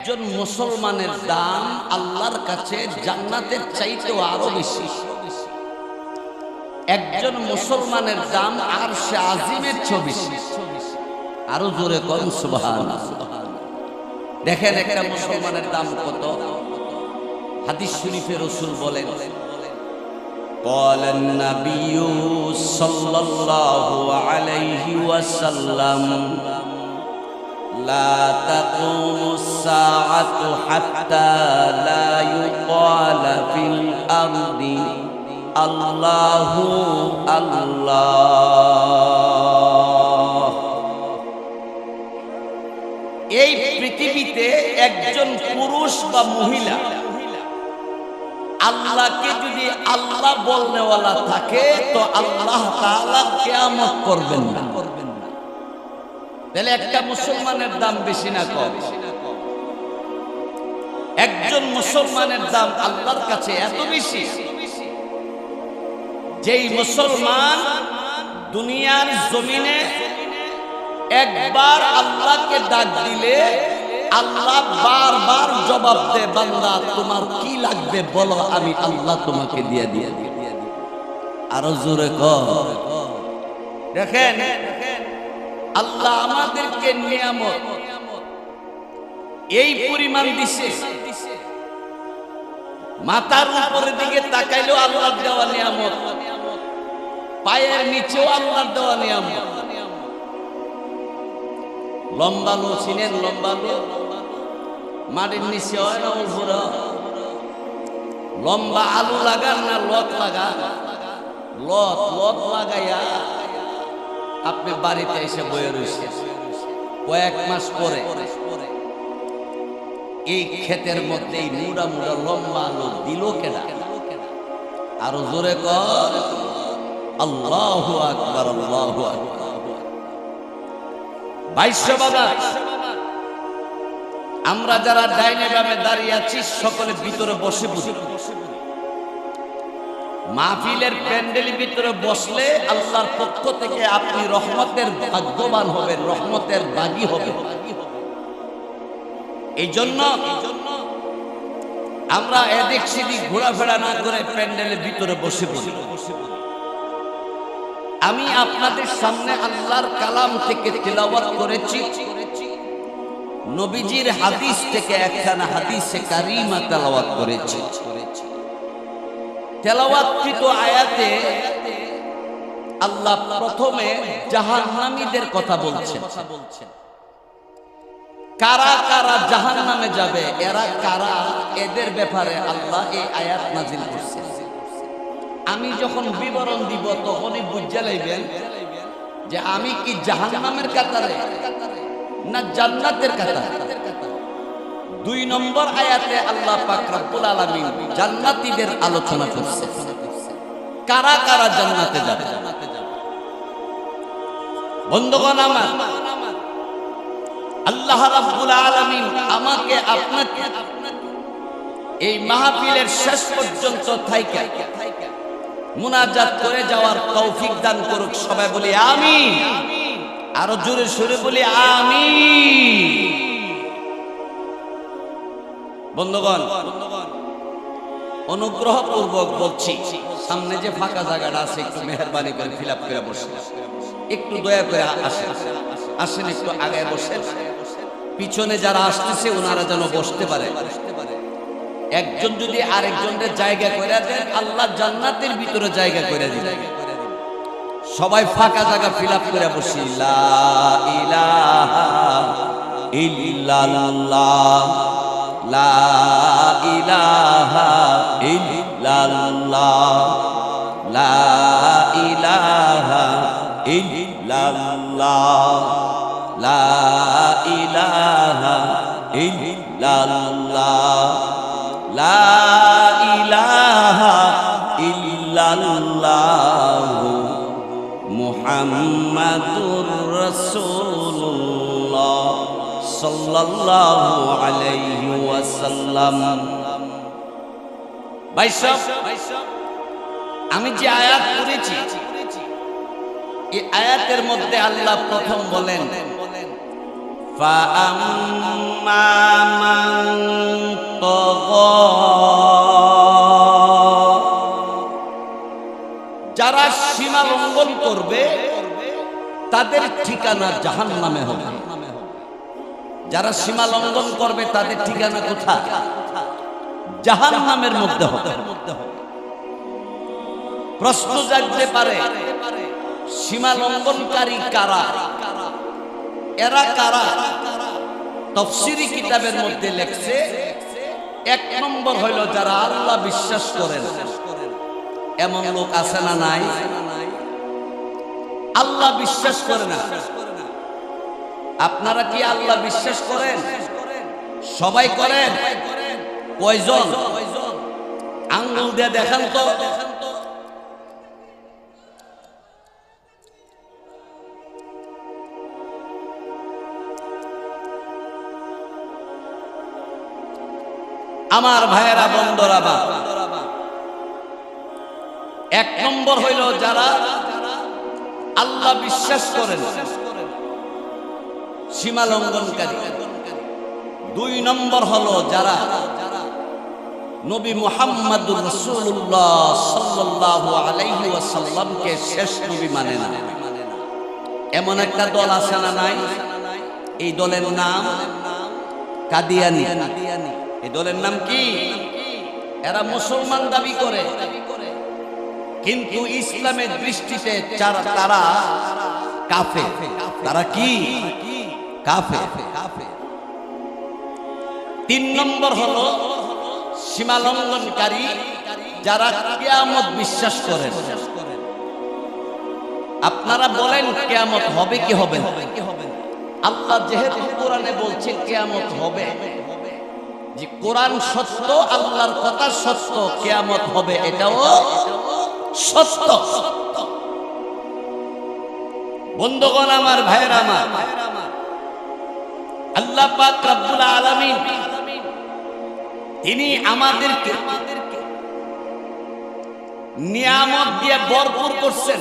একজন মুসলমানের দাম আল্লাহর কাছে জান্নাতের চাইতেও আরো বেশি একজন মুসলমানের দাম আর সে আজিমের ছবি আরো জোরে কম সুবহান দেখেন একটা মুসলমানের দাম কত হাদিস শরীফে রসুল বলেন قال النبي صلى الله عليه وسلم لا تقوم الساعة حتى لا يقال في الأرض الله الله এই পৃথিবীতে একজন পুরুষ বা মহিলা আল্লাহকে যদি আল্লাহ বলনেওয়ালা থাকে তো আল্লাহ তাআলা কিয়ামত করবেন না তাহলে একটা মুসলমানের দাম বেশি না কম? একজন মুসলমানের দাম আল্লাহর কাছে এত বেশি? যেই মুসলমান দুনিয়ার জমিনে একবার আল্লাহকে ডাক দিলে, আল্লাহ বারবার জবাব দে বান্দা, তোমার কি লাগবে? বলো, আমি আল্লাহ তোমাকে দিয়ে দিয়ে আরও জোরে কর দেখেন আল্লাহ আমাদেরকে নিয়ামত। এই পরিমাণ দিছে। মাথার উপরের দিকে তাকাইলেও আল্লাহর দেওয়া নিয়ামত। পায়ের নিচেও আল্লাহর দেওয়া নিয়ামত। লম্বালো চিনেন লম্বালো মাটির নিচে হয় না উপরে লম্বা আলু লাগান না, লত লাগা লত লত লাগাইয়া আপনি বাড়িতে এসে বয়ে রয়েছে কয়েক মাস পরে এই ক্ষেতের মধ্যে মুড়া মুড়া লম্বা আলু দিল কেনা। আরও জোরে কর, আল্লাহ আকবার, আল্লাহ বাইশ বাবা, আমরা যারা ডাইনে বামে দাঁড়িয়ে আছি, সকলে ভিতরে বসে বুঝি। মাহফিলের প্যান্ডেলের ভিতরে বসলে আল্লাহর পক্ষ থেকে আপনি রহমতের ভাগ্যবান হবেন, রহমতের বাগী হবেন। এই জন্য আমরা এদিক সেদিক ঘোরাফেরা না করে প্যান্ডেলের ভিতরে বসে বসে আমি আপনাদের সামনে আল্লাহর কালাম থেকে তেলাওয়াত করেছি। নবীজির হাদিস থেকে একখানা হাদিসে কারিমা তেলাওয়াত করেছি। তেলাওয়াতকৃত আয়াতে আল্লাহ প্রথমে জাহান্নামীদের কথা বলছেন। কারা কারা জাহান্নামে যাবে, এরা কারা, এদের ব্যাপারে আল্লাহ এই আয়াত নাজিল করছেন। আমি যখন বিবরণ দিব, তখনই বুঝে লাইবেন যে আমি কি জাহান্নামের কাতারে না জান্নাতের কাতারে? দুই নম্বর আয়াতে আল্লাহ পাক রব্বুল আলামিন জান্নাতীদের আলোচনা করছে। কারা কারা জান্নাতে যাবে? বন্ধুগণ আমার, আল্লাহ রাব্বুল আলামিন আমাকে আপনাকে এই মাহফিলের শেষ পর্যন্ত থাইকা, মুনাজাত করে যাওয়ার তৌফিক দান করুক সবাই বলি আমি আরও জোরে সুরে বলি আমি বন্ধুগণ অনুগ্রহ পূর্বক বলছি, সামনে যে ফাঁকা জায়গাটা আছে, একটু মেহরবানি করে ফিল আপ করে বসে একটু দয়া করে আসেন। আসেন, একটু আগে বসে পিছনে যারা আসতেছে, ওনারা যেন বসতে পারে। একজন যদি আরেকজনের জায়গা করে দেন, আল্লাহ জান্নাতের ভিতরে জায়গা করে দিবেন সবাই ফাঁকা জায়গা ফিল আপ করে বসি। ইলাহা ইল্লাল্লাহ। লা ইলাহা লা ইলাহা লা ইলাহা লা ইলাহা সাল্লাল্লাহু আলাইহি ওয়াসাল্লাম ভাইসব আমি যে আয়াত পড়েছি এই আয়াতের মধ্যে আল্লাহ প্রথম বলেন فأما من طغى যারা সীমা লঙ্ঘন করবে তাদের ঠিকানা জাহান নামে হবে যারা সীমা লঙ্ঘন করবে, তাদের ঠিকানা কোথায়? জাহান নামের মধ্যে হবে। প্রশ্ন জাগতে পারে, সীমা লঙ্ঘনকারী কারা? এরা কারা? তফসিরি কিতাবের মধ্যে লেখছে, এক নম্বর হইল যারা আল্লাহ বিশ্বাস করেন। এমন লোক আছে না নাই? আল্লাহ বিশ্বাস করে না। আপনারা কি আল্লাহ বিশ্বাস করেন? সবাই করেন? কয়জন? আঙ্গুল দিয়ে দেখান তো। আমার ভাইয়েরা বন্দরা বা। এক নম্বর হইল যারা আল্লাহ বিশ্বাস করেন। সীমা লঙ্ঘনকারী দুই নম্বর হলো যারা নবী মুহাম্মাদুর রাসূলুল্লাহ সাল্লাল্লাহু আলাইহি ওয়াসাল্লামকে শেষ নবী মানে না। এমন একটা দল আছে না নাই? এই দলের নাম কাদিয়ানি। এই দলের নাম কি? এরা মুসলমান দাবি করে। কিন্তু ইসলামের দৃষ্টিতে তারা কাফে তারা কি? তিন নম্বর হলো সীমা লঙ্ঘনকারী যারা কেয়ামত বিশ্বাস করেন। আপনারা বলেন কেয়ামত হবে কি হবে আল্লাহ যেহেতু কোরআনে বলছে কেয়ামত হবে, যে কোরআন সত্য, আল্লাহর কথা সত্য, কেয়ামত হবে, এটাও সত্য। বন্ধুগণ আমার, ভাইয়ের আমার আল্লাহ পাক রব্বুল আলামিন তিনি আমাদেরকে নিয়ামত দিয়ে ভরপুর করছেন।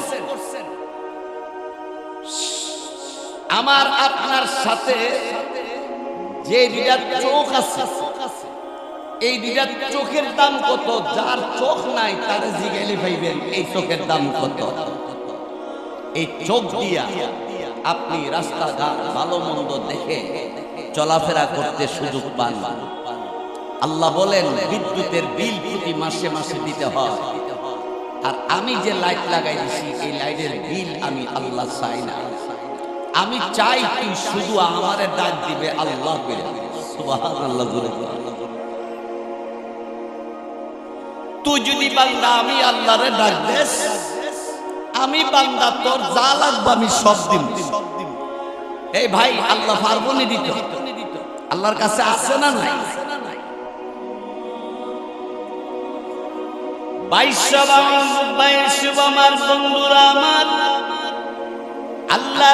আমার আপনার সাথে যে দুইটা চোখ আছে, এই দুইটা চোখের দাম কত? যার চোখ নাই, তার এই চোখের দাম কত? এই চোখ দিয়া আপনি রাস্তাঘাট ভালো মন্দ দেখে চলাফেরা করতে সুযোগ পান। আল্লাহ বলেন, বিদ্যুতের বিল প্রতি মাসে মাসে দিতে হয়। আর আমি যে লাইট লাগাই দিছি, এই লাইটের বিল আমি আল্লাহ চাই না। আমি চাই তুই শুধু আমারে ডাক দিবে আল্লাহ। তুই যদি বান্দা, আমি আল্লাহরে ডাক দেস। আমি বান্দা, তোর যা লাগবে আমি সব দিন এই ভাই, আল্লাহ পারব নি দিত। আল্লাহর কাছে আছে না নাই? আল্লাহ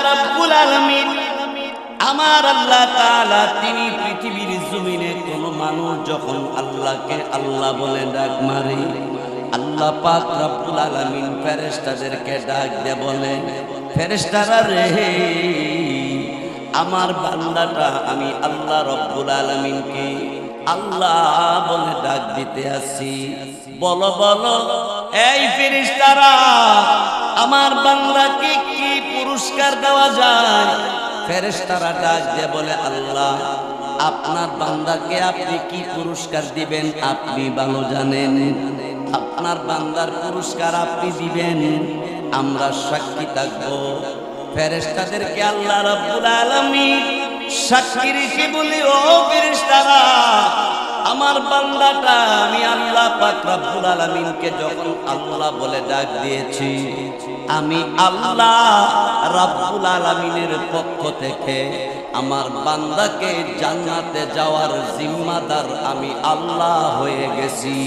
যখন আল্লাহকে আল্লাহ বলে ডাক মারে, আল্লাহ পাক রব্বুল আলামিন ফেরেশতাদেরকে ডাক দে বলে, ফেরেশতারা রে আমার বান্দাটা আমি আল্লাহ রব্বুল আলামিনকে আল্লাহ বলে ডাক দিতে আসি। বলো বলো, এই ফেরেশতারা, আমার বান্দাকে কি পুরস্কার দেওয়া যায়? ফেরেশতারা ডাক দিয়ে বলে, আল্লাহ, আপনার বান্দাকে আপনি কি পুরস্কার দিবেন আপনি ভালো জানেন। আপনার বান্দার পুরস্কার আপনি দিবেন, আমরা সাক্ষী থাকব। ফেরেশতাদেরকে আল্লাহ রাব্বুল আলামিন সাক্ষী রেখে বলি, ও ফেরেশতারা, আমার বান্দাটা, আমি আল্লাহ পাক রব্বুল আলামিনকে যখন আল্লাহ বলে ডাক দিয়েছি, আমি আল্লাহ রাব্বুল আলামিনের পক্ষ থেকে আমার বান্দাকে জান্নাতে যাওয়ার জিম্মাদার আমি আল্লাহ হয়ে গেছি।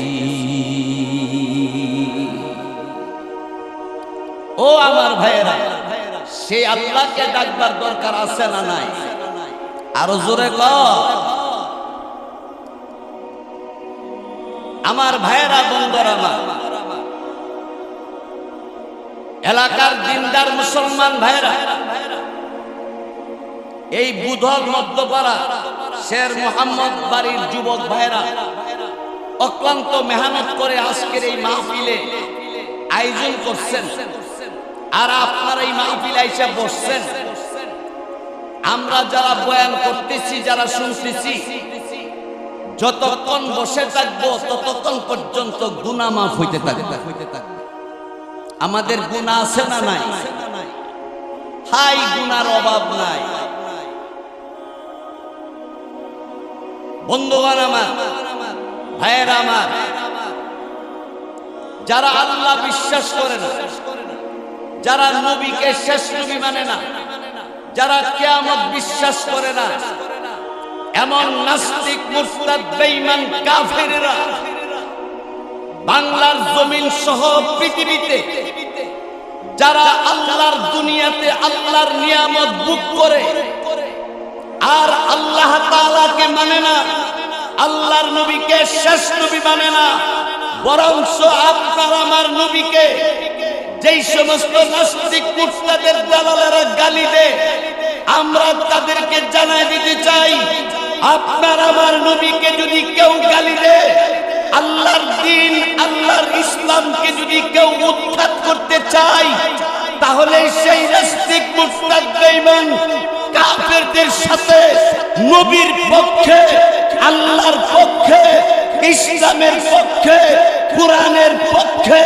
ও আমার ভাইয়েরা সেই আল্লাহকে ডাকবার দরকার আছে না নাই? আরও জোরে ক। আমার ভাইয়েরা, বন্ধুরা এলাকার দিনদার মুসলমান ভাইয়েরা, এই বুধর মধ্যপাড়া শের মোহাম্মদ বাড়ির যুবক ভাইরা অক্লান্ত মেহনত করে আজকের এই মাহফিলে আয়োজন করছেন। আর আপনারা এই মাহফিলে এসে বসছেন। আমরা যারা বয়ান করতেছি, যারা শুনতেছি, যতক্ষণ বসে থাকব, ততক্ষণ পর্যন্ত গুনা মাফ হইতে থাকবে। আমাদের গুণা আছে না নাই? হাই গুনার অভাব নাই। বন্ধুগণ আমার, ভাইয়ের আমার, যারা আল্লাহ বিশ্বাস করে না যারা নবীকে শেষ নবী মানে না, যারা কিয়ামত বিশ্বাস করে না, এমন নাস্তিক কাফেররা বাংলার জমিন সহ পৃথিবীতে, যারা আল্লাহর দুনিয়াতে আল্লাহর নিয়ামত বুক করে, আর আল্লাহ তাআলাকে মানে না, আল্লাহর নবীকে শেষ নবী মানে না বরংস আপনার আমার নবীকে যেই সমস্ত নাস্তিক মুরতাদের দালালেরা গালি দেয়, আমরা তাদেরকে জানাই দিতে চাই, আপনার আমার নবীকে যদি কেউ গালি দেয়, আল্লাহর দিন, আল্লাহর ইসলামকে যদি কেউ উৎখাত করতে চায়, তাহলে সেই নাস্তিক মুরতাদ বেঈমান কাফেরদের সাথে, নবীর পক্ষে, আল্লাহর পক্ষে, ইসলামের পক্ষে, কোরআনের পক্ষে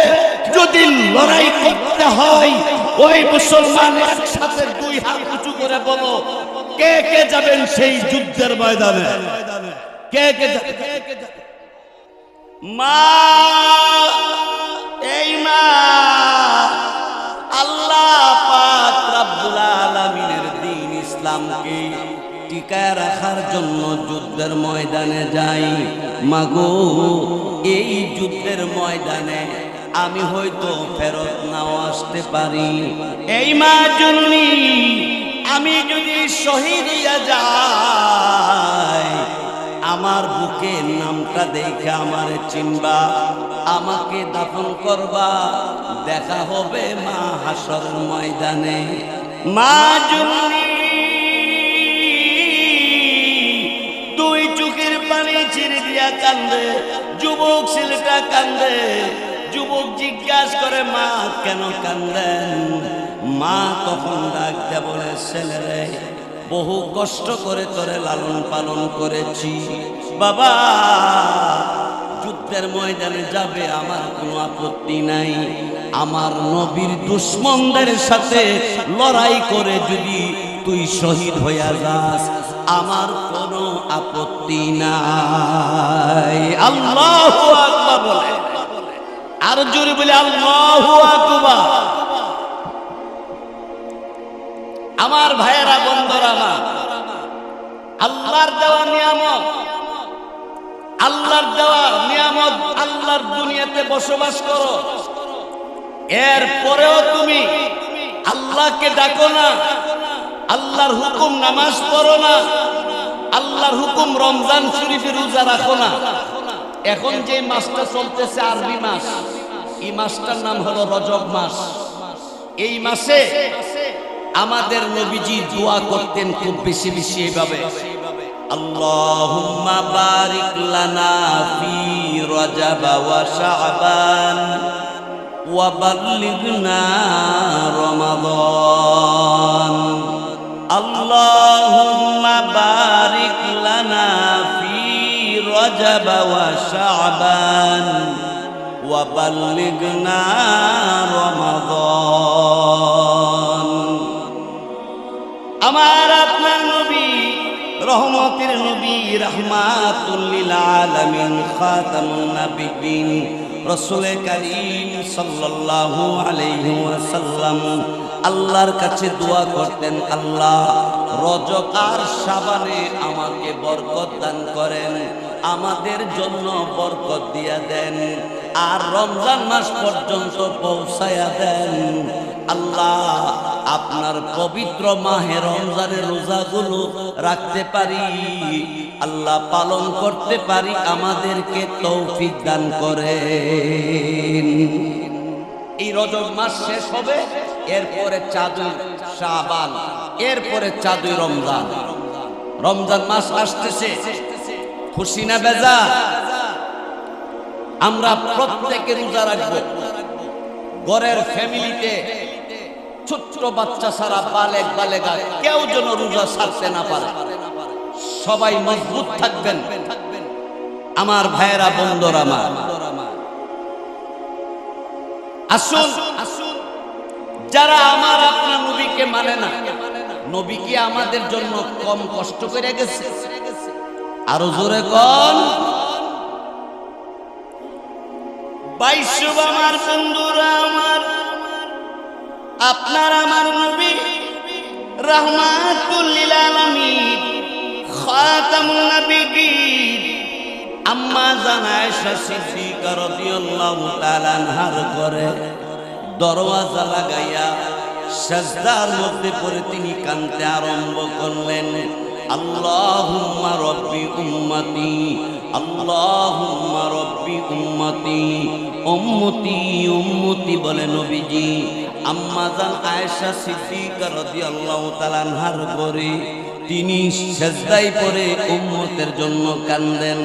যদি লড়াই করতে হয়, ওই মুসলমান একসাথে দুই হাত উঁচু করে বলো, কে কে যাবেন সেই যুদ্ধের ময়দানে? কে কে মা, এই মা, আল্লাহ পাক রব্বুল আলামিনের দ্বীন ইসলামকে টিকায় রাখার জন্য যুদ্ধের ময়দানে যাই মাগো, এই যুদ্ধের ময়দানে আমি হয়তো ফেরত নাও আসতে পারি। এই মা জননী, আমি যদি শহীদ হইয়া যাই, আমার বুকে নামটা দেখে আমার চিনবা, আমাকে দাফন করবা। দেখা হবে মা হাসর ময়দানে। মা জননী, দুই চোখের পানি ছিঁড়ে দিয়া কান্দে, যুবক ছেলেটা কান্দে। যুবক জিজ্ঞাসা করে, মা, কেন কান্দেন? মা তখন ডাক দেয়া বলে ছেলেরে বহু কষ্ট করে তোরে লালন পালন করেছি। বাবা, যুদ্ধের ময়দানে যাবে, আমার কোনো আপত্তি নাই। আমার নবীর দুশ্মনদের সাথে লড়াই করে যদি তুই শহীদ হইয়া যাস, আমার কোনো আপত্তি নাই। আল্লাহ আকবার বলে। আর জোরে বলে, আল্লাহ আমার ভাইয়েরা, বন্ধুরা আল্লাহর দেওয়া নিয়ামত, আল্লাহর দেওয়া নিয়ামত, আল্লাহর দুনিয়াতে বসবাস করো। এর পরেও তুমি আল্লাহকে ডাকো না, আল্লাহর হুকুম নামাজ পড়ো না, আল্লাহর হুকুম রমজান শরীফে রোজা রাখো না। এখন যে মাসটা চলতেছে আরবি মাস, এই মাসটার নাম হলো রজব মাস। এই মাসে আমাদের নবীজি দোয়া করতেন খুব বেশি বেশি এইভাবে আল্লাহুম্মা বারিক লানা ফি রজব ওয়া শাবান ওয়া বাল্লিগনা রমাদান। শাবান ওয়া বাল্লিগনা রমাদান আমার আপনার নবী, রহমতের নবী, রহমাতুল্লিল আলামিন, খাতামুন নাবিয়িন, রাসূল করিম সাল্লাল্লাহু আলাইহি ওয়াসাল্লাম আল্লাহর কাছে দোয়া করতেন, আল্লাহ রজব আর শাবানে আমাকে বরকত দান করেন। আমাদের জন্য বরকত দিয়া দেন আর রমজান মাস পর্যন্ত পৌঁছায়া দেন। আল্লাহ, আপনার পবিত্র মাহে রমজানের রোজাগুলো রাখতে পারি। আল্লাহ পালন করতে পারি, আমাদেরকে তৌফিক দান করে এই রজব মাস শেষ হবে, এরপরে চাদুল শাবান, এরপরে চাঁদই রমজান। রমজান মাস আসতেছে। খুশি না বেজা? আমরা প্রত্যেকে রোজা রাখব। ঘরের ফ্যামিলিতে ছোট্ট বাচ্চা সারা বালেক বালেগা কেউ যেন রোজা ছাড়তে না পারে। সবাই মজবুত থাকবেন। আমার ভাইয়েরা, বন্ধুরা আমার। আসুন আসুন, যারা আমার আপনার নবীকে মানে না, নবী কি আমাদের জন্য কম কষ্ট করে গেছে? আরও জোরে কন। বাইশব আমার বন্ধুরা আমার, আপনার আমার নবী রহমাতুল্লিল আলামিন, খাতামুন নবিয়্যিন আম্মা জানায় সিদ্দিকা রাদিয়াল্লাহু তাআলা আনহার ঘরে দরওয়াজা লাগাইয়া সাজদার মধ্যে পড়ে তিনি কানতে আরম্ভ করলেন। আল্লাহুম্মা রব্বি উম্মতি, আল্লাহুম্মা রব্বি উম্মতি উম্মতি উম্মতি বলে নবীজি। আম্মা জান আয়েশা সিদ্দিকা রাদিয়াল্লাহু তাআলা আনহার ঘরে তিনি সাজদায় পড়ে উম্মতের জন্য কান্দেন।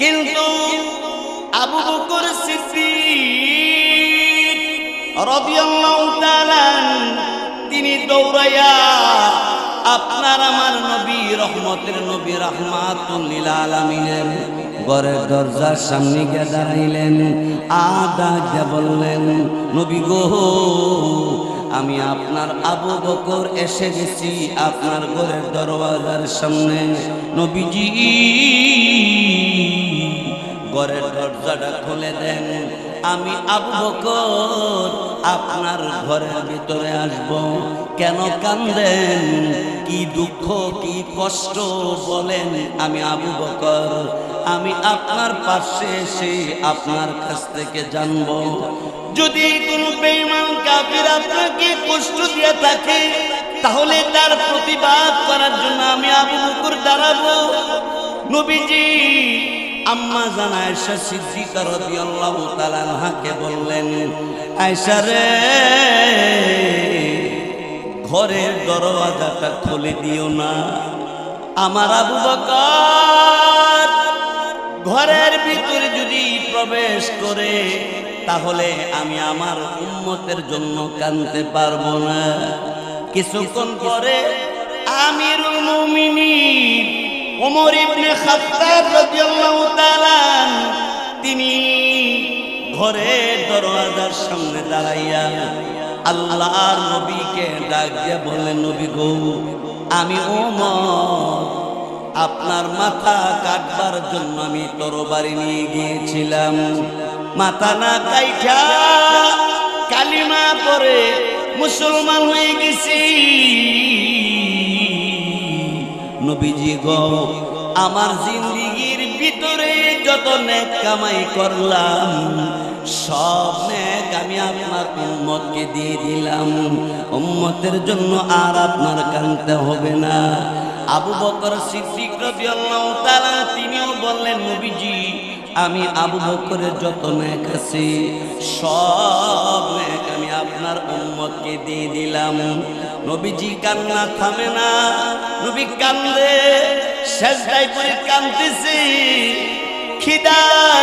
কিন্তু আবু বকর সিদ্দিক রাদিয়াল্লাহু তাআলা তিনি দৌড়াইয়া আপনার আমার নবী রহমতের নবী রাহমাতুল আলামিনের ঘরের দরজার সামনে গিয়ে দাঁড়াইলেন। আদা যা বললেন, নবী গো, আমি আপনার আবু বকর এসে গেছি আপনার ঘরের দরওয়াজার সামনে। নবীজি, ঘরের দরজাটা খুলে দেন। আমি আবু বকর, আপনার ঘরের ভিতরে আসব। কেন কান্দেন? কি দুঃখ, কি কষ্ট বলেন আমি আবু বকর। আমি আপনার পাশে এসে আপনার কাছ থেকে জানব। যদি কোনো বেঈমান কাফির আপনাকে কষ্ট দিয়ে থাকে, তাহলে তার প্রতিবাদ করার জন্য আমি আবু বকর দাঁড়াবো। নবীজি আম্মা জান আয়েশা সিদ্দিকা রাদিয়াল্লাহু তাআলা আনহাকে বললেন, আয়েশা রে, ঘরের দরওয়াজাটা খুলে দিও না। আমার আবু বকর ঘরের ভিতরে যদি প্রবেশ করে, তাহলে আমি আমার উম্মতের জন্য কানতে পারব না। কিছুক্ষণ পরে আমিরুল ইবনে খাত্তাব তিনি ঘরের দরওয়াজার সামনে দাঁড়াইয়া আল্লাহর নবীকে ডাক দিয়ে নবী গো, আমি ওমর আপনার মাথা কাটবার জন্য আমি তরবারি নিয়ে গিয়েছিলাম। মাথা না কাইঠা কালিমা পরে মুসলমান হয়ে গেছি। নবীজি গো আমার জিন্দিগির ভিতরে যত নেক কামাই করলাম, সব নেক আমি আপনার উম্মতকে দিয়ে দিলাম। উম্মতের জন্য আর আপনার কানতে হবে না। আবু বকর সিদ্দিক রাদিয়াল্লাহু তাআলা, তিনিও বললেন, নবীজি, আমি আবু বকরের যত নেক আছে, সব নেক আমি আপনার উম্মতকে দিয়ে দিলাম। নবীজি কান্না থামে না। নবী কান্দে। সেজদায় করে কান্দতেছে খিদা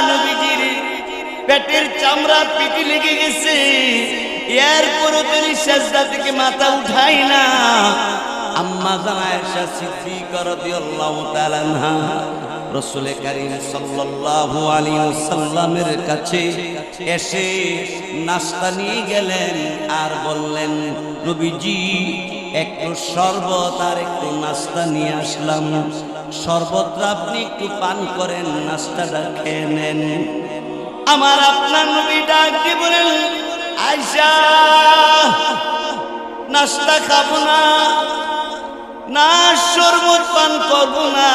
নবীজির পেটের চামড়া পিটি লেগে গেছে। এরপরও তিনি সেজদা থেকে মাথা উঠাই না। আম্মা জানায়শা সিদ্দিকা রাদিয়াল্লাহু তাআলা আনহা রসুল করিম সাল্লাল্লাহু আলাইহি ওয়াসাল্লামের কাছে এসে নাস্তা নিয়ে গেলেন আর বললেন, নবীজি, একটু শরবত আর একটু নাস্তা নিয়ে আসলাম। শরবতটা আপনি একটু পান করেন, নাস্তাটা খেয়ে নেন। আমার আপনার নবী ডাক দিয়ে বলেন আয়সা নাস্তা খাব না না, শরবত পান করব না।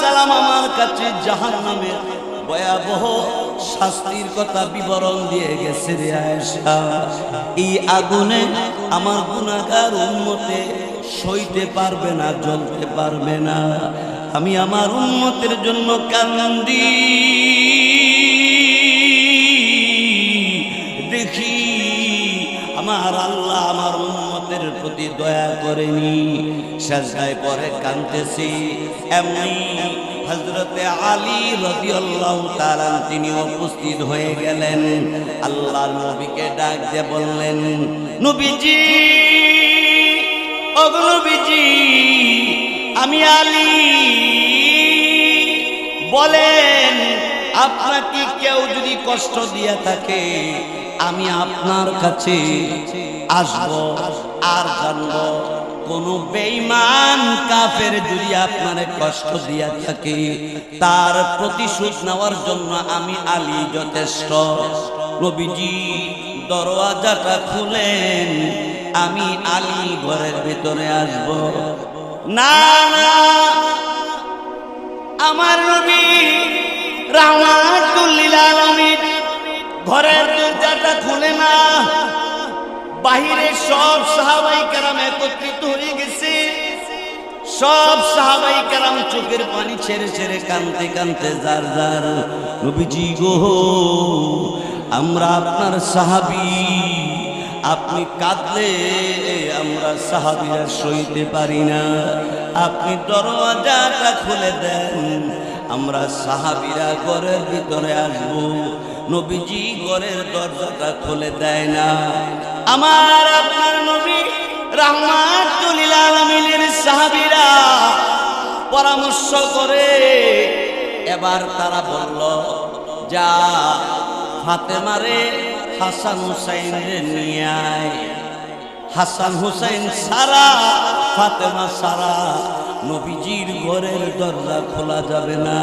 সালাম আমার কাছে শাস্তির কথা দিয়ে গেছে রে আগুনে আমার গুনাহগার উম্মতে সইতে পারবে না, জ্বলতে পারবে না। আমি আমার উম্মতের জন্য কান্দি। দেখি আমার আল্লাহ আমার উম্মতের প্রতি দয়া করেনি। সাজদায় পরে কাঁদতেছি। এমনি হজরতে আলী রবি আল্লাহ তাআলা তিনি উপস্থিত হয়ে গেলেন। আল্লাহর নবীকে ডাক দিয়ে বললেন, নবীজি! অগ্নবীজি আমি আলী। বলেন, আপনাকে কেউ যদি কষ্ট দিয়ে থাকে, আমি আপনার কাছে আসব আর জানব। কোন বেইমান কাফের যদি আপনার কষ্ট দিয়া থাকে, তার প্রতিশোধ নেওয়ার জন্য আমি আলী যথেষ্ট। নবীজি, দরওয়াজাটা খুলেন। আমি আলী ঘরের ভিতরে আসব। না না, আমার নবী রাহমাতুল্লিল আলামিন ঘরের দরজাটা খুলে না। বাহিরে সব সাহাবাই কেরাম একত্রিত হয়ে গেছে। সব সাহাবাই কেরাম চোখের পানি ছেড়ে ছেড়ে কানতে কানতে যার যার, নবীজি গো, আমরা আপনার সাহাবি। আপনি কাঁদলে আমরা সাহাবিরা সইতে পারি না। আপনি দরওয়াজাটা খুলে দেন, আমরা সাহাবিরা ঘরের ভিতরে আসব, নবীজি ঘরের দরজাটা খুলে দেয় না। আমার আপনার নবী রহমাতুল সাহাবিরা পরামর্শ করে, এবার তারা বলল, যা ফাতেমারে হাসান হুসাইন হাসান হুসাইন সারা ফাতেমা সারা নবীজির ঘরের দরজা খোলা যাবে না।